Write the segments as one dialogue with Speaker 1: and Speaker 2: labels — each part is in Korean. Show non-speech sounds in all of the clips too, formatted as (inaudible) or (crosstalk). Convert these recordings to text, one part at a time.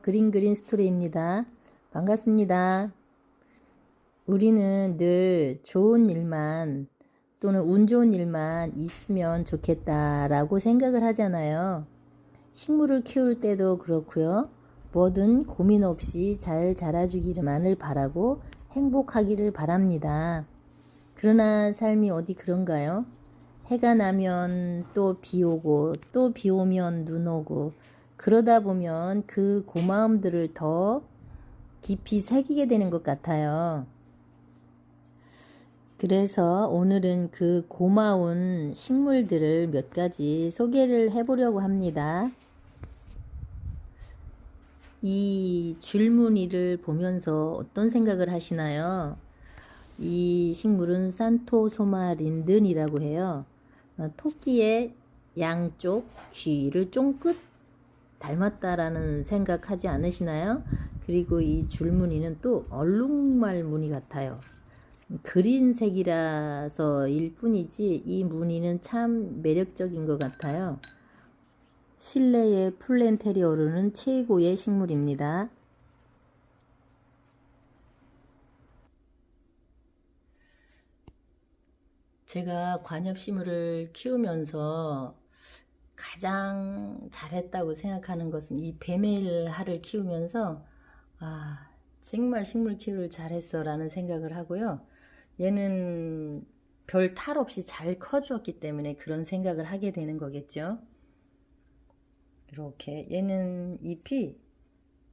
Speaker 1: 그린그린 스토리입니다. 반갑습니다. 우리는 늘 좋은 일만 또는 운 좋은 일만 있으면 좋겠다라고 생각을 하잖아요. 식물을 키울 때도 그렇고요. 뭐든 고민 없이 잘 자라주기만을 바라고 행복하기를 바랍니다. 그러나 삶이 어디 그런가요? 해가 나면 또 비 오고 또 비 오면 눈 오고 그러다 보면 그 고마움들을 더 깊이 새기게 되는 것 같아요. 그래서 오늘은 그 고마운 식물들을 몇 가지 소개를 해보려고 합니다. 이 줄무늬를 보면서 어떤 생각을 하시나요? 이 식물은 산토소마 린든이라고 해요. 어, 토끼의 양쪽 귀를 쫑긋 닮았다라는 생각하지 않으시나요? 그리고 이 줄무늬는 또 얼룩말 무늬 같아요. 그린색이라서일 뿐이지 이 무늬는 참 매력적인 것 같아요. 실내의 플랜테리어로는 최고의 식물입니다. 제가 관엽식물을 키우면서 가장 잘했다고 생각하는 것은 이 베멜하를 키우면서 아 정말 식물 키우를 잘했어 라는 생각을 하고요. 얘는 별 탈 없이 잘 커주었기 때문에 그런 생각을 하게 되는 거겠죠. 이렇게 얘는 잎이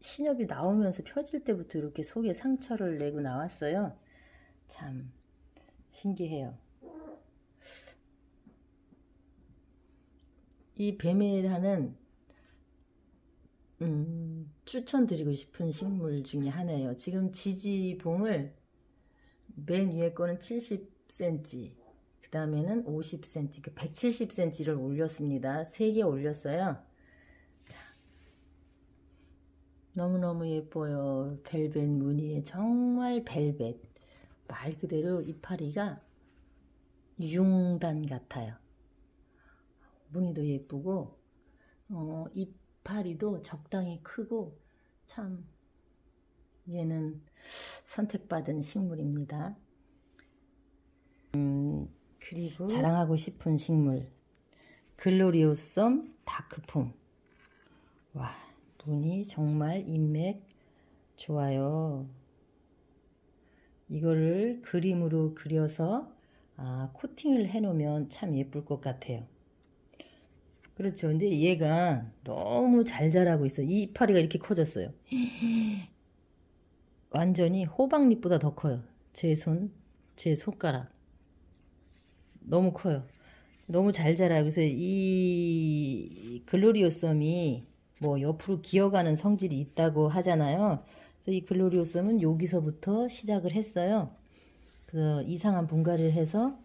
Speaker 1: 신엽이 나오면서 펴질 때부터 이렇게 속에 상처를 내고 나왔어요. 참 신기해요. 이 베메라는 음, 추천드리고 싶은 식물 중에 하나예요. 지금 지지봉을 맨 위에 거는 70cm, 그 다음에는 50cm, 170cm를 올렸습니다. 3개 올렸어요. 자, 너무너무 예뻐요. 벨벳 무늬에 정말 벨벳. 말 그대로 이파리가 융단 같아요. 무늬도 예쁘고 어, 이파리도 적당히 크고 참 얘는 선택받은 식물입니다. 음, 그리고 자랑하고 싶은 식물 글로리오썸 다크폼 와 무늬 정말 인맥 좋아요. 이거를 그림으로 그려서 아, 코팅을 해놓으면 참 예쁠 것 같아요. 그렇죠. 근데 얘가 너무 잘 자라고 있어. 이 이파리가 이렇게 커졌어요. (gasps) 완전히 호박잎보다 더 커요. 제 손, 제 손가락. 너무 커요. 너무 잘 자라요. 그래서 이 글로리오썸이 뭐 옆으로 기어가는 성질이 있다고 하잖아요. 그래서 이 글로리오썸은 여기서부터 시작을 했어요. 그래서 이상한 분갈이를 해서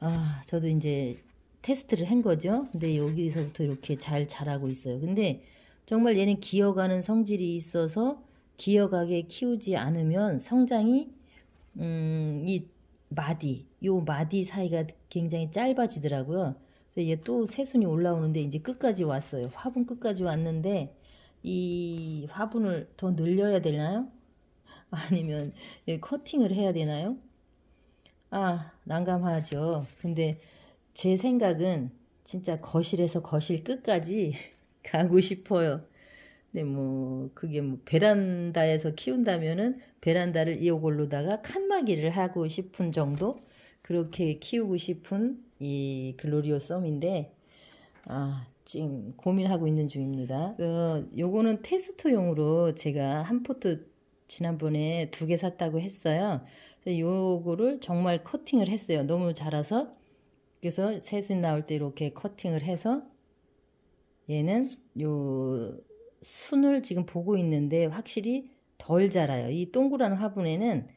Speaker 1: 아 저도 이제 테스트를 한 거죠. 근데 여기서부터 이렇게 잘 자라고 있어요. 근데 정말 얘는 기어가는 성질이 있어서 기어가게 키우지 않으면 성장이 음, 이 마디, 요 마디 사이가 굉장히 짧아지더라고요. 그래서 얘 또 새순이 올라오는데 이제 끝까지 왔어요. 화분 끝까지 왔는데 이 화분을 더 늘려야 되나요? (laughs) 아니면 커팅을 해야 되나요? 아, 난감하죠. 근데 제 생각은 진짜 거실에서 거실 끝까지 (laughs) 가고 싶어요. 근데 뭐 그게 뭐 베란다에서 키운다면은 베란다를 이걸로다가 칸막이를 하고 싶은 정도 그렇게 키우고 싶은 이 글로리오 썸인데 아 지금 고민하고 있는 중입니다. 그 요거는 테스트용으로 제가 한 포트 지난번에 두 개 샀다고 했어요. 요거를 정말 커팅을 했어요. 너무 자라서 그래서 새순 나올 때 이렇게 커팅을 해서 얘는 요 순을 지금 보고 있는데 확실히 덜 자라요. 이 동그란 화분에는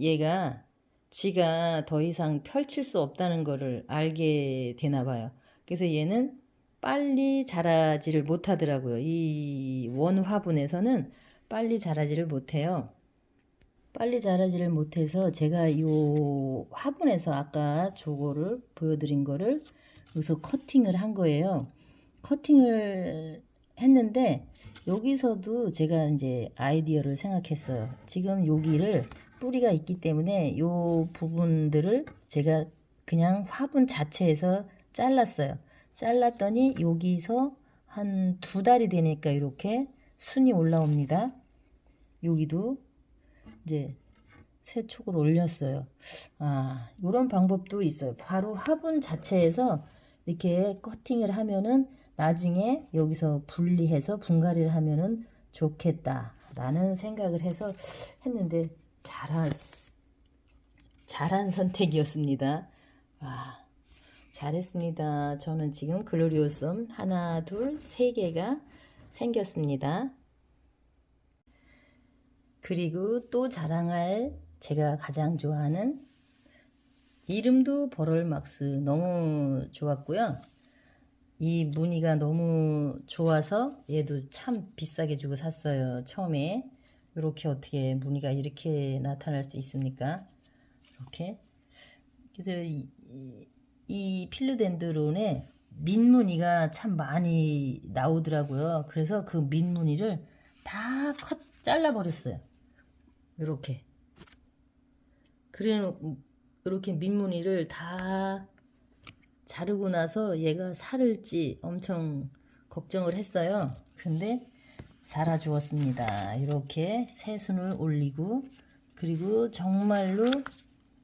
Speaker 1: 얘가 지가 더 이상 펼칠 수 없다는 거를 알게 되나 봐요. 그래서 얘는 빨리 자라지를 못하더라고요. 이 원 화분에서는 빨리 자라지를 못해요. 빨리 자라지를 못해서 제가 이 화분에서 아까 저거를 보여드린 거를 여기서 커팅을 한 거예요. 커팅을 했는데 여기서도 제가 이제 아이디어를 생각했어요. 지금 여기를 뿌리가 있기 때문에 요 부분들을 제가 그냥 화분 자체에서 잘랐어요. 잘랐더니 여기서 한 두 달이 되니까 이렇게 순이 올라옵니다. 여기도 이제 세촉을 올렸어요. 아, 이런 방법도 있어요. 바로 화분 자체에서 이렇게 커팅을 하면은 나중에 여기서 분리해서 분갈이를 하면은 좋겠다라는 생각을 해서 했는데 잘한 잘한 선택이었습니다. 와, 잘했습니다. 저는 지금 글로리오썸 하나, 둘, 세 개가 생겼습니다. 그리고 또 자랑할 제가 가장 좋아하는 이름도 버럴막스 너무 좋았고요. 이 무늬가 너무 좋아서 얘도 참 비싸게 주고 샀어요. 처음에 이렇게 어떻게 무늬가 이렇게 나타날 수 있습니까? 이렇게 그래서 이, 이- 이 필로덴드론에 민무늬가 참 많이 나오더라고요. 그래서 그 민무늬를 다 컷 잘라버렸어요. 이렇게 그래 이렇게 민무늬를 다 자르고 나서 얘가 살을지 엄청 걱정을 했어요. 근데 살아 주었습니다. 이렇게 새순을 올리고 그리고 정말로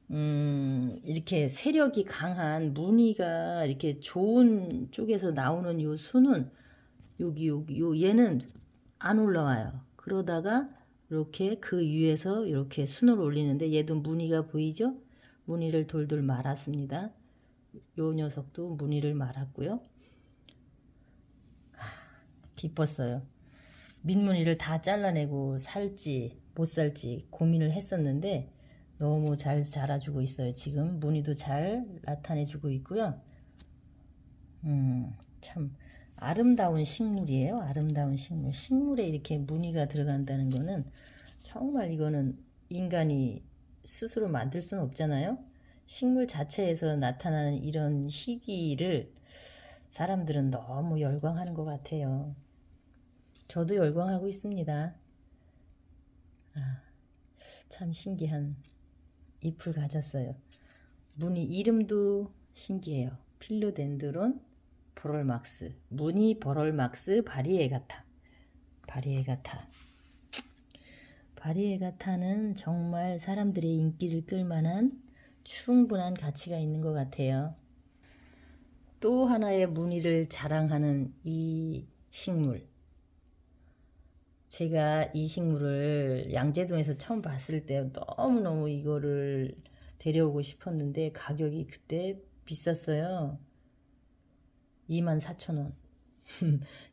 Speaker 1: 음, 이렇게 세력이 강한 무늬가 이렇게 좋은 쪽에서 나오는 요 순은 여기 여기 요 얘는 안 올라와요. 그러다가 이렇게 그 위에서 이렇게 순을 올리는데 얘도 무늬가 보이죠? 무늬를 돌돌 말았습니다. 요 녀석도 무늬를 말았고요. 하, 기뻤어요. 민무늬를 다 잘라내고 살지 못 살지 고민을 했었는데 너무 잘 자라주고 있어요. 지금 무늬도 잘 나타내주고 있고요. 음, 참 아름다운 식물이에요. 아름다운 식물. 식물에 이렇게 무늬가 들어간다는 거는 정말 이거는 인간이 스스로 만들 수는 없잖아요. 식물 자체에서 나타나는 이런 희귀를 사람들은 너무 열광하는 것 같아요. 저도 열광하고 있습니다. 아, 참 신기한 잎을 가졌어요. 무늬 이름도 신기해요. 필로덴드론 버럴막스 무늬 버럴막스 바리에가타 바리에가타 바리에가타는 정말 사람들의 인기를 끌만한 충분한 가치가 있는 것 같아요. 또 하나의 무늬를 자랑하는 이 식물. 제가 이 식물을 양재동에서 처음 봤을 때 너무너무 이거를 데려오고 싶었는데 가격이 그때 비쌌어요. 24,000원.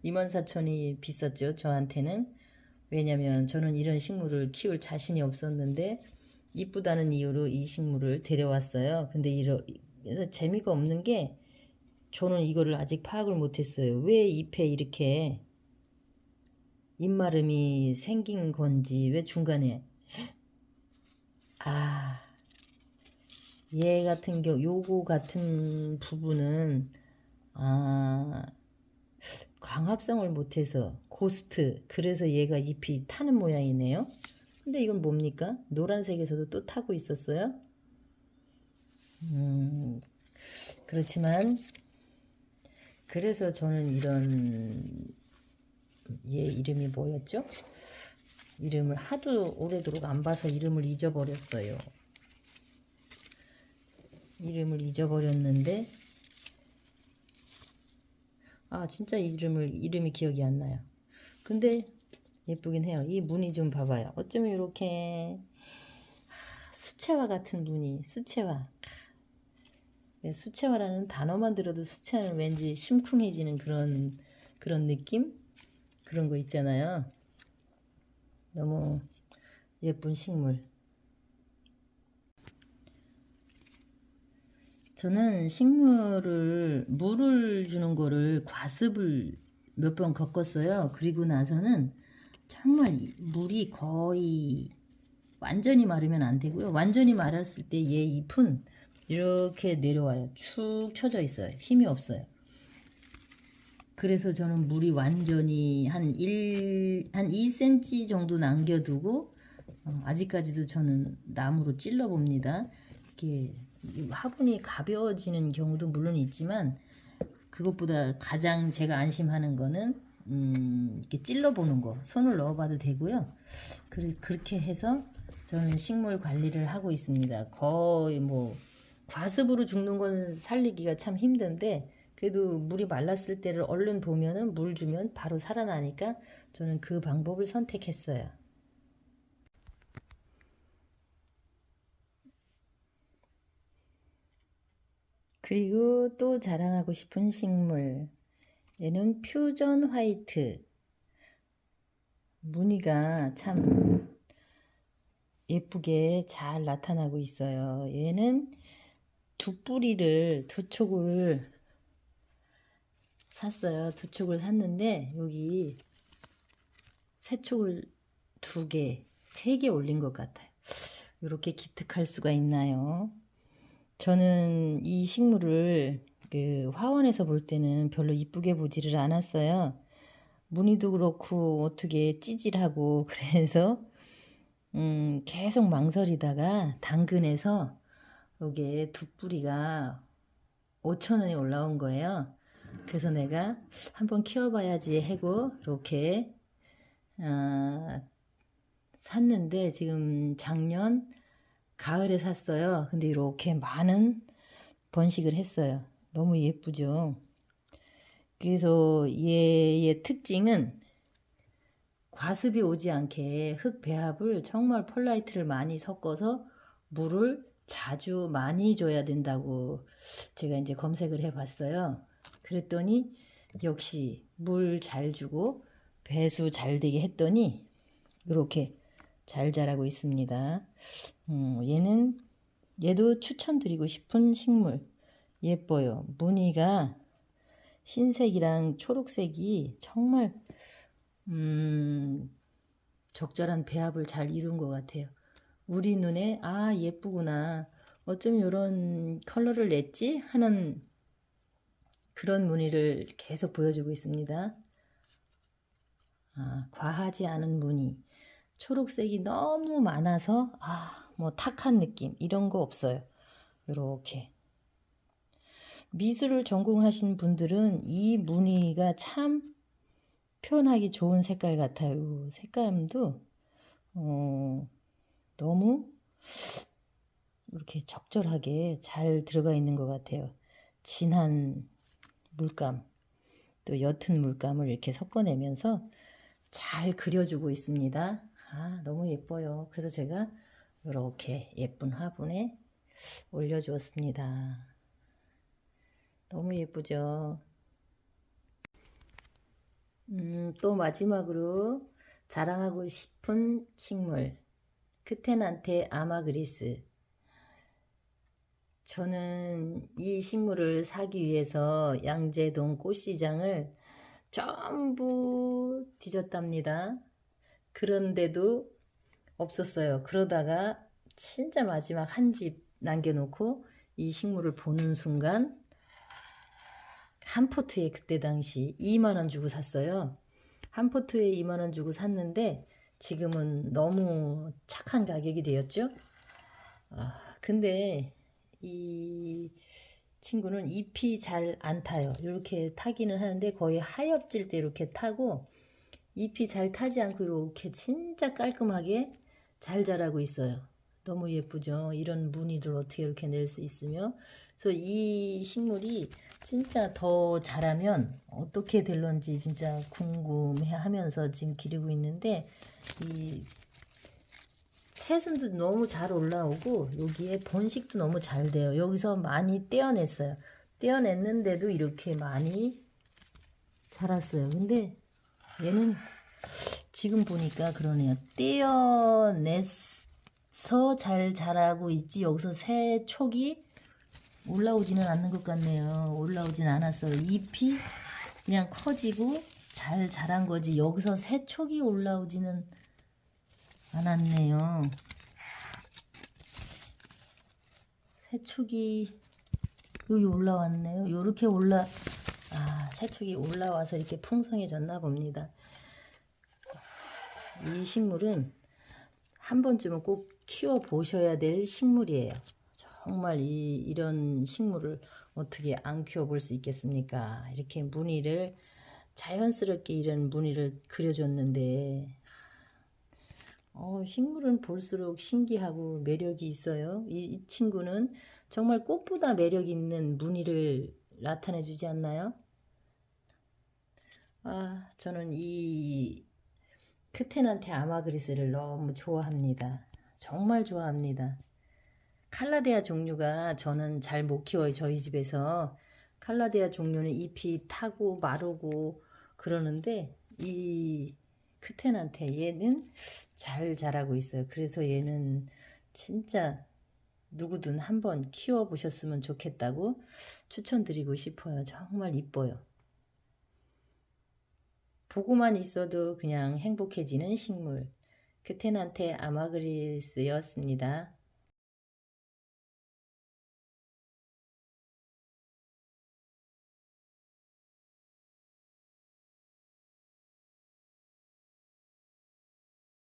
Speaker 1: 24,000원이 (laughs) 비쌌죠, 저한테는. 왜냐면 저는 이런 식물을 키울 자신이 없었는데 이쁘다는 이유로 이 식물을 데려왔어요. 근데 이러, 그래서 재미가 없는 게 저는 이거를 아직 파악을 못했어요. 왜 잎에 이렇게 잎마름이 생긴 건지 왜 중간에 아, 얘 같은 경우 요거 같은 부분은 아, 광합성을 못해서 고스트 그래서 얘가 잎이 타는 모양이네요. 근데 이건 뭡니까? 노란색에서도 또 타고 있었어요. 음, 그렇지만 그래서 저는 이런 얘 이름이 뭐였죠? 이름을 하도 오래도록 안 봐서 이름을 잊어버렸어요. 이름을 잊어버렸는데 아 진짜 이름을 이름이 기억이 안 나요. 근데 예쁘긴 해요. 이 무늬 좀 봐봐요. 어쩌면 이렇게 수채화 같은 무늬, 수채화. 네, 수채화라는 단어만 들어도 수채화는 왠지 심쿵해지는 그런 그런 느낌 그런 거 있잖아요. 너무 예쁜 식물. 저는 식물을 물을 주는 거를 과습을 몇 번 겪었어요. 그리고 나서는 정말 이 물이 거의 완전히 마르면 안 되고요. 완전히 마랐을 때 얘 잎은 이렇게 내려와요. 축 처져 있어요. 힘이 없어요. 그래서 저는 물이 완전히 한 1, 한 2cm 정도 남겨두고 어, 아직까지도 저는 나무로 찔러 봅니다. 이게 화분이 가벼워지는 경우도 물론 있지만 그것보다 가장 제가 안심하는 거는 음, 이렇게 찔러 보는 거 손을 넣어봐도 되고요. 그, 그렇게 해서 저는 식물 관리를 하고 있습니다. 거의 뭐 과습으로 죽는 건 살리기가 참 힘든데 그래도 물이 말랐을 때를 얼른 보면은 물 주면 바로 살아나니까 저는 그 방법을 선택했어요. 그리고 또 자랑하고 싶은 식물. 얘는 퓨전 화이트. 무늬가 참 예쁘게 잘 나타나고 있어요. 얘는 두 뿌리를, 두 촉을 샀어요. 두 촉을 샀는데 여기 세 촉을 두 개, 세 개 올린 것 같아요. 이렇게 기특할 수가 있나요? 저는 이 식물을 그 화원에서 볼 때는 별로 이쁘게 보지를 않았어요. 무늬도 그렇고 어떻게 찌질하고 (laughs) 그래서 음, 계속 망설이다가 당근에서 요게 두 뿌리가 5천 원이 올라온 거예요. 그래서 내가 한번 키워봐야지 하고 이렇게 아, 샀는데 지금 작년 가을에 샀어요. 근데 이렇게 많은 번식을 했어요. 너무 예쁘죠. 그래서 얘의 특징은 과습이 오지 않게 흙 배합을 정말 펄라이트를 많이 섞어서 물을 자주 많이 줘야 된다고 제가 이제 검색을 해 봤어요. 그랬더니 역시 물 잘 주고 배수 잘 되게 했더니 이렇게 잘 자라고 있습니다. 음, 얘는 얘도 추천드리고 싶은 식물 예뻐요. 무늬가 흰색이랑 초록색이 정말 음, 적절한 배합을 잘 이룬 것 같아요. 우리 눈에 아 예쁘구나. 어쩜 이런 컬러를 냈지 하는 그런 무늬를 계속 보여주고 있습니다. 아, 과하지 않은 무늬. 초록색이 너무 많아서 아, 뭐 탁한 느낌 이런 거 없어요. 이렇게 미술을 전공하신 분들은 이 무늬가 참 표현하기 좋은 색깔 같아요. 색감도 어, 너무 이렇게 적절하게 잘 들어가 있는 것 같아요. 진한 물감 또 옅은 물감을 이렇게 섞어내면서 잘 그려주고 있습니다. 아, 너무 예뻐요. 그래서 제가 이렇게 예쁜 화분에 올려주었습니다. 너무 예쁘죠? 음, 또 마지막으로 자랑하고 싶은 식물. 크테난테 아마그리스. 저는 이 식물을 사기 위해서 양재동 꽃시장을 전부 뒤졌답니다. 그런데도 없었어요. 그러다가 진짜 마지막 한 집 남겨놓고 이 식물을 보는 순간 한 포트에 그때 당시 2만원 주고 샀어요. 한 포트에 2만원 주고 샀는데 지금은 너무 착한 가격이 되었죠. 아, 근데 이 친구는 잎이 잘 안 타요. 이렇게 타기는 하는데 거의 하엽질 때 이렇게 타고 잎이 잘 타지 않고 이렇게 진짜 깔끔하게 잘 자라고 있어요. 너무 예쁘죠? 이런 무늬들 어떻게 이렇게 낼 수 있으며 그래서 이 식물이 진짜 더 자라면 어떻게 될런지 진짜 궁금해 하면서 지금 기르고 있는데 이 새순도 너무 잘 올라오고 여기에 번식도 너무 잘 돼요. 여기서 많이 떼어냈어요. 떼어냈는데도 이렇게 많이 자랐어요. 근데 얘는 지금 보니까 그러네요. 떼어내서 잘 자라고 있지 여기서 새 촉이 올라오지는 않는 것 같네요. 올라오진 않았어요. 잎이 그냥 커지고 잘 자란 거지 여기서 새 촉이 올라오지는 않았네요. 새 촉이 여기 올라왔네요. 요렇게 올라 아, 새촉이 올라와서 이렇게 풍성해졌나 봅니다. 이 식물은 한 번쯤은 꼭 키워 보셔야 될 식물이에요. 정말 이, 이런 식물을 어떻게 안 키워 볼 수 있겠습니까? 이렇게 무늬를 자연스럽게 이런 무늬를 그려줬는데 어, 식물은 볼수록 신기하고 매력이 있어요. 이, 이 친구는 정말 꽃보다 매력 있는 무늬를 나타내 주지 않나요? 아, 저는 이 크테난테 아마그리스를 너무 좋아합니다. 정말 좋아합니다. 칼라데아 종류가 저는 잘 못 키워요. 저희 집에서 칼라데아 종류는 잎이 타고 마르고 그러는데 이 크테난테 얘는 잘 자라고 있어요. 그래서 얘는 진짜 누구든 한번 키워 보셨으면 좋겠다고 추천드리고 싶어요. 정말 이뻐요. 보고만 있어도 그냥 행복해지는 식물. 크테난테 아마그리스였습니다.